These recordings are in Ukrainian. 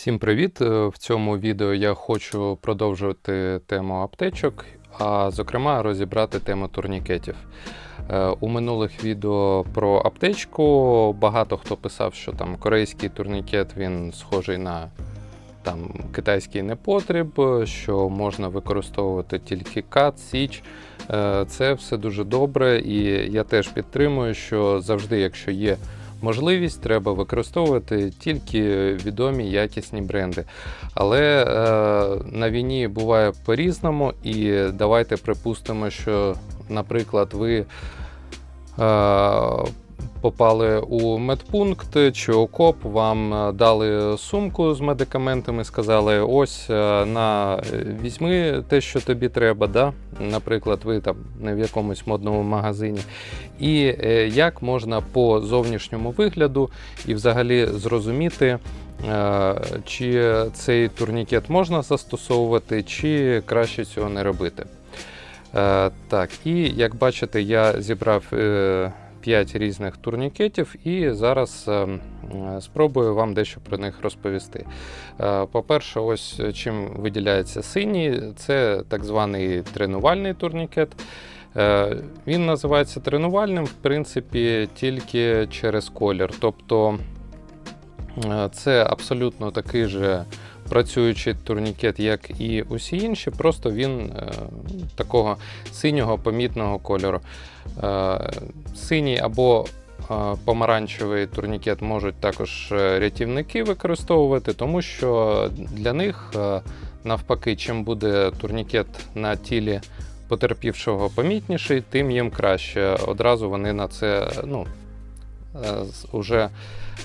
Всім привіт! Е, В цьому відео я хочу продовжувати тему аптечок, а зокрема розібрати тему турнікетів. Е, У минулих відео про аптечку багато хто писав, що там корейський турнікет він схожий на там, китайський непотріб, що можна використовувати тільки кат, січ. Е, Це все дуже добре, і я теж підтримую, що завжди, якщо є можливість, треба використовувати тільки відомі якісні бренди. Але е, на війні буває по-різному, і давайте припустимо, що, наприклад, ви. Е, Попали у медпункт чи окоп, вам е, дали сумку з медикаментами, сказали: ось е, на е, візьми те, що тобі треба. Да? Наприклад, ви там в якомусь модному магазині. І як можна по зовнішньому вигляду і взагалі зрозуміти, чи цей турнікет можна застосовувати, чи краще цього не робити. Так, і як бачите, я зібрав. Е, 5 різних турнікетів, і зараз е, спробую вам дещо про них розповісти. Е, По-перше, ось чим виділяється синій, це так званий тренувальний турнікет. Е, Він називається тренувальним, в принципі, тільки через колір. Тобто це абсолютно такий же працюючий турнікет, як і усі інші, просто він е, такого синього помітного кольору. Е, Синій або е, помаранчевий турнікет можуть також рятівники використовувати, тому що для них навпаки, чим буде турнікет на тілі потерпівшого помітніший, тим їм краще. Одразу вони на це ну, уже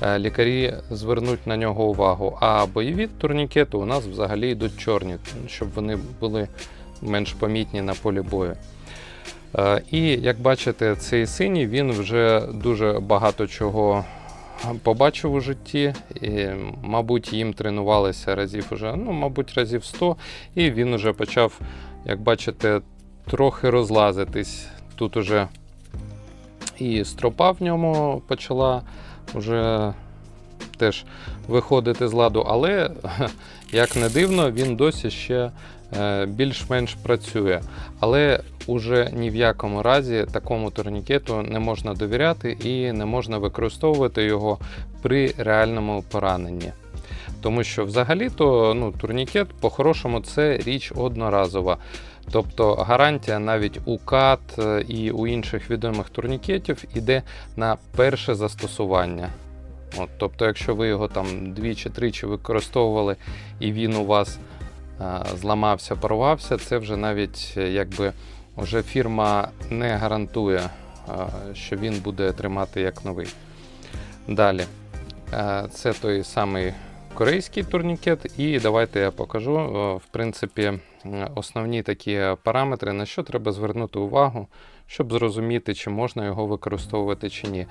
е, лікарі звернуть на нього увагу. А бойові турнікети у нас взагалі йдуть чорні, щоб вони були менш помітні на полі бою. Е, І як бачите, цей синій він вже дуже багато чого побачив у житті. І, мабуть, їм тренувалися разів уже, ну, мабуть, разів 100, і він уже почав, як бачите, трохи розлазитись. Тут уже і стропа в ньому почала вже теж виходити з ладу, але, як не дивно, він досі ще е, більш-менш працює. Але уже ні в якому разі такому турнікету не можна довіряти і не можна використовувати його при реальному пораненні. Тому що взагалі-то ну, турнікет по-хорошому це річ одноразова. Тобто гарантія навіть у КАТ е, і у інших відомих турнікетів іде на перше застосування. От, тобто, якщо ви його там двічі-тричі використовували і він у вас а, зламався, порвався, це вже навіть е, якби вже фірма не гарантує, а, що він буде тримати як новий. Далі, е, це той самий корейський турнікет, і давайте я покажу, е, в принципі, основні такі параметри, на що треба звернути увагу, щоб зрозуміти, чи можна його використовувати чи ні.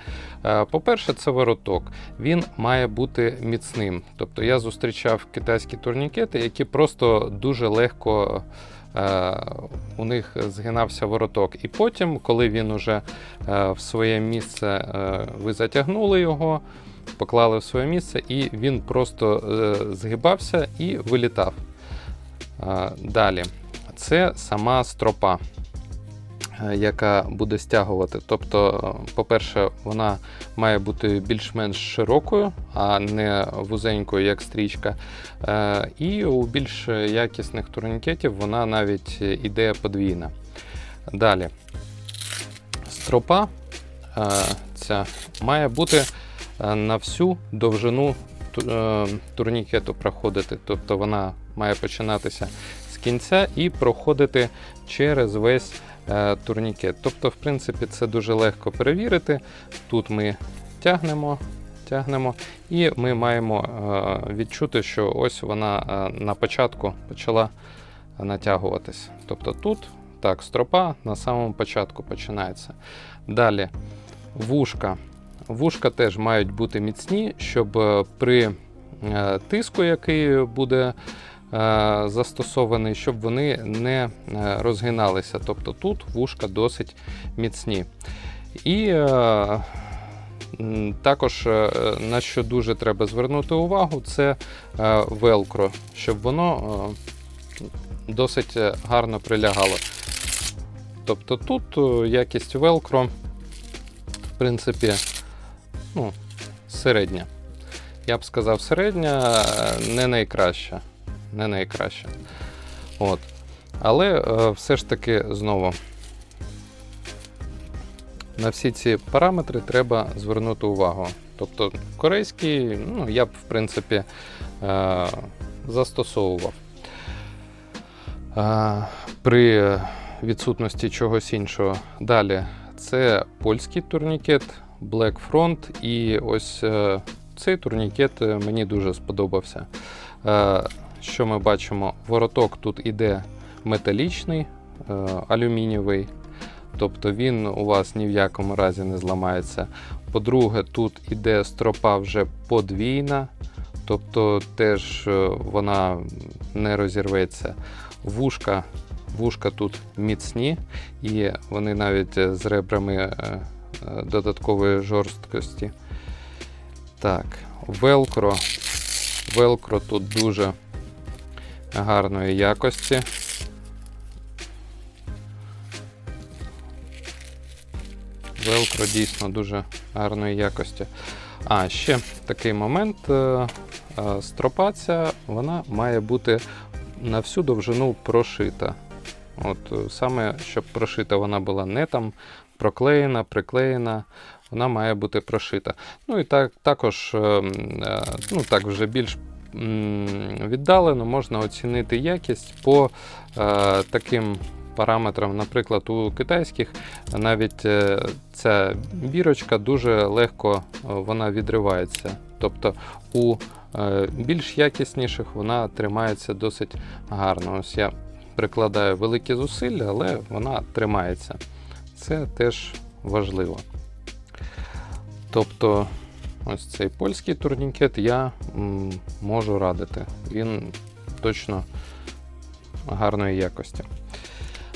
Е, По-перше, це вороток. Він має бути міцним. Тобто я зустрічав китайські турнікети, які просто дуже легко. е, У них згинався вороток. І потім, коли він уже е, в своє місце е, ви затягнули його, поклали в своє місце, і він просто е, згибався і вилітав. Далі, це сама стропа, е, яка буде стягувати. Тобто, по-перше, вона має бути більш-менш широкою, а не вузенькою, як стрічка. Е, І у більш якісних турнікетів вона навіть іде подвійна. Далі, стропа ця має бути на всю довжину е, турнікету проходити. Тобто вона має починатися з кінця і проходити через весь е, турнікет. Тобто, в принципі, це дуже легко перевірити. Тут ми тягнемо, тягнемо, і ми маємо е, відчути, що ось вона е, на початку почала натягуватись. Тобто тут так, стропа на самому початку починається. Далі вушка. Вушка теж мають бути міцні, щоб е, при е, тиску, який буде е, застосований, щоб вони не розгиналися. Тобто тут вушка досить міцні. І Також на що дуже треба звернути увагу, це велкро, щоб воно досить гарно прилягало. Тобто тут якість велкро, в принципі, ну, середня. Я б сказав, середня, е, не найкраща. Не найкраща. От. Але е, все ж таки знову на всі ці параметри треба звернути увагу. Тобто корейський, ну, я б, в принципі, е, застосовував. При відсутності чогось іншого. Далі це польський турнікет Black Front. І ось е, цей турнікет е, мені дуже сподобався. Е, Що ми бачимо? Вороток тут іде металічний, алюмінієвий. Тобто він у вас ні в якому разі не зламається. По-друге, тут іде стропа вже подвійна, тобто теж вона не розірветься. Вушка, вушка тут міцні, і вони навіть з ребрами додаткової жорсткості. Так, велкро. Велкро тут дуже гарної якості. Велкро дійсно дуже гарної якості. А, ще такий момент. е, е, Стропа ця, вона має бути на всю довжину прошита. От е, саме, щоб прошита вона була не там проклеєна, приклеєна, вона має бути прошита. Ну і так, також, е, м, е, ну так вже більш віддалено можна оцінити якість по е, таким параметрам. Наприклад, у китайських навіть е, ця бірочка дуже легко вона відривається. Тобто у більш якісніших вона тримається досить гарно. Ось я прикладаю великі зусилля, але вона тримається. Це теж важливо. Тобто, ось цей польський турнікет я можу радити. Він точно гарної якості.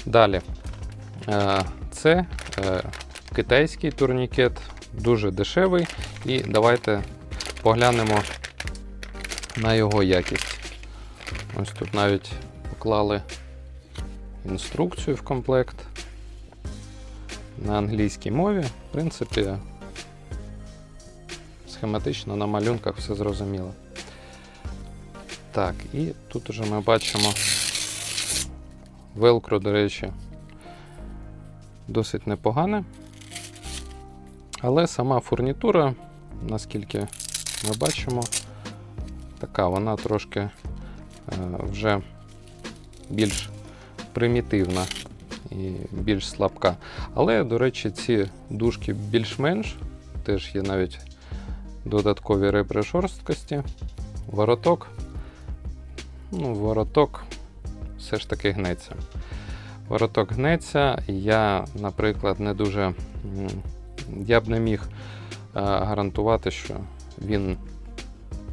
Далі. Е, Це е, китайський турнікет, дуже дешевий. І давайте поглянемо на його якість. Ось тут навіть поклали інструкцію в комплект на англійській мові. В принципі, схематично на малюнках все зрозуміло. Так, і тут уже ми бачимо велкро, до речі, досить непогане. Але сама фурнітура, наскільки ми бачимо, така вона трошки е, вже більш примітивна і більш слабка. Але, до речі, ці дужки більш-менш, теж є навіть додаткові ребри жорсткості, вороток. Ну, вороток все ж таки гнеться. Вороток гнеться. Я, наприклад, не дуже. Я б не міг е, гарантувати, що він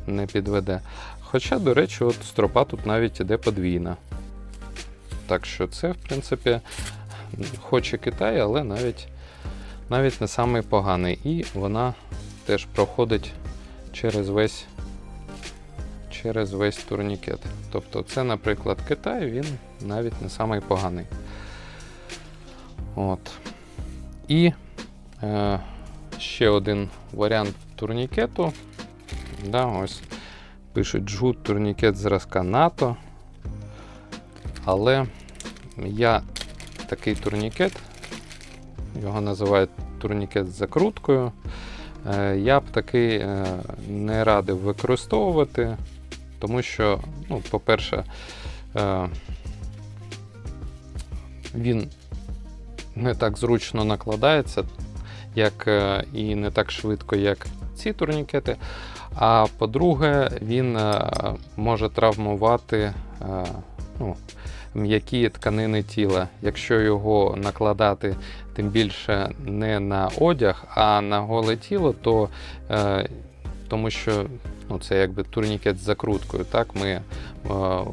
не підведе. Хоча, до речі, от стропа тут навіть іде подвійна. Так що це, в принципі, хоч і Китай, але навіть, навіть не самий поганий. І вона теж проходить через весь, через весь турнікет. Тобто, це, наприклад, Китай, він навіть не самий поганий. От. І е, ще один варіант турнікету. Да, ось пишуть джгут турнікет зразка НАТО. Але я такий турнікет, його називають турнікет з закруткою. е, Я б такий е, не радив використовувати, тому що, ну, по-перше, е, він не так зручно накладається, як і не так швидко, як ці турнікети. А по-друге, він може травмувати ну, м'які тканини тіла. Якщо його накладати тим більше не на одяг, а на голе тіло, то е, тому що ну, це якби турнікет з закруткою. Так, ми е,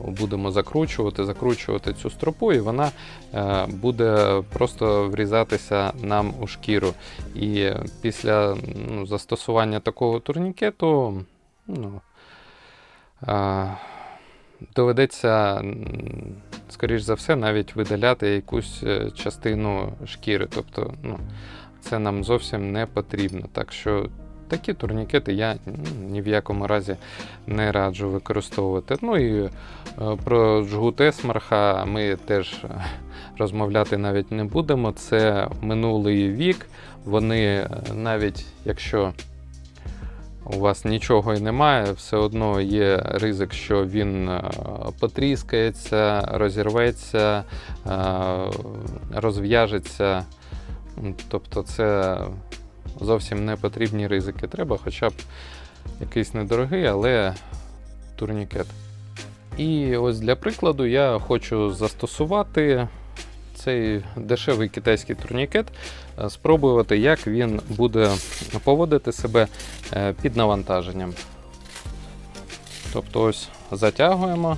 будемо закручувати, закручувати цю стропу, і вона е, буде просто врізатися нам у шкіру. І після ну, застосування такого турнікету ну, е, доведеться, скоріш за все, навіть видаляти якусь е, частину шкіри. Тобто, ну, це нам зовсім не потрібно. Так що такі турнікети я ні в якому разі не раджу використовувати. Ну і е, про жгут Есмарха ми теж е, розмовляти навіть не будемо. Це минулий вік. Вони навіть якщо у вас нічого і немає, все одно є ризик, що він е, потріскається, розірветься, е, розв'яжеться. Тобто це зовсім не потрібні ризики. Треба хоча б якийсь недорогий, але турнікет. І ось для прикладу я хочу застосувати цей дешевий китайський турнікет, е, спробувати, як він буде поводити себе е, під навантаженням. Тобто ось затягуємо.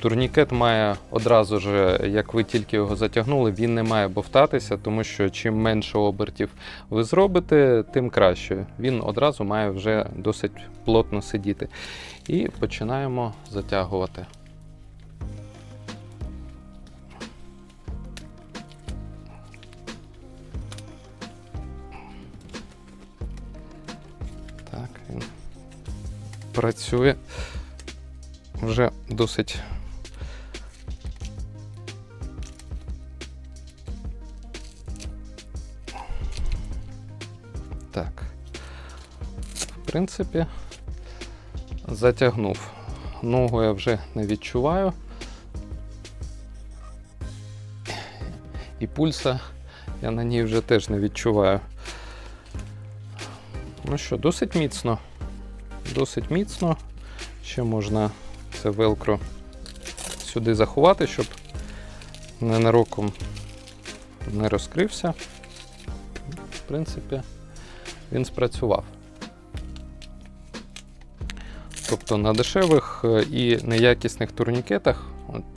Турнікет має одразу ж, як ви тільки його затягнули, він не має бовтатися, тому що чим менше обертів ви зробите, тим краще. Він одразу має вже досить плотно сидіти. І починаємо затягувати. Працює вже досить. Так. В принципі, затягнув. Ногу я вже не відчуваю. І пульса я на ній вже теж не відчуваю. Ну що, досить міцно. Досить міцно. Ще можна це велкро сюди заховати, щоб ненароком не розкрився. В принципі, він спрацював. Тобто на дешевих е, і неякісних турнікетах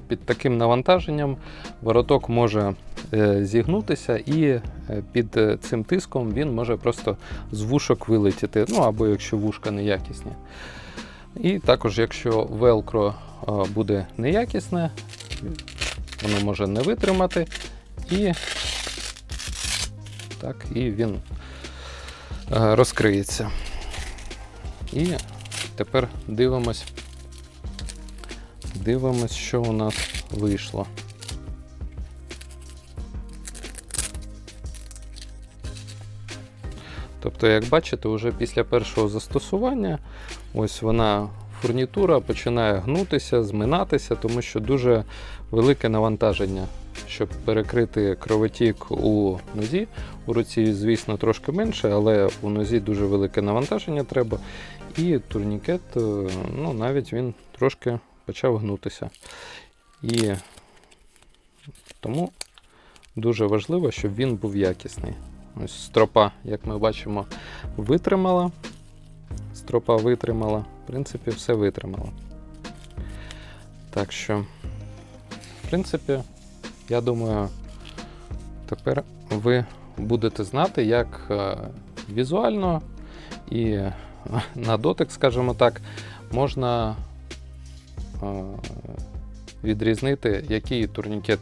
під таким навантаженням вороток може зігнутися, і е, під е, цим тиском він може просто з вушок вилетіти. Ну або якщо вушка неякісні. І також, якщо велкро е, буде неякісне, воно може не витримати, і так, і він е, розкриється. І тепер дивимось, дивимось, що у нас вийшло. Тобто, як бачите, вже після першого застосування ось вона фурнітура починає гнутися, зминатися, тому що дуже велике навантаження. Щоб перекрити кровотік у нозі. У руці, звісно, трошки менше, але у нозі дуже велике навантаження треба. І турнікет, е, ну, навіть він трошки почав гнутися. І тому дуже важливо, щоб він був якісний. Ось стропа, як ми бачимо, витримала. Стропа витримала. В принципі, все витримала. Так що, в принципі, я думаю, тепер ви будете знати, як е, візуально і е, на дотик, скажімо так, можна е, відрізнити, який турнікет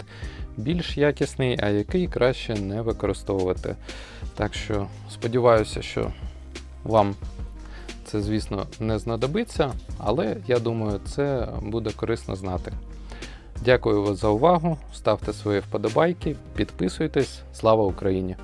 більш якісний, а який краще не використовувати. Так що сподіваюся, що вам це, звісно, не знадобиться, але я думаю, це буде корисно знати. Дякую вас за увагу. Ставте свої вподобайки, підписуйтесь. Слава Україні!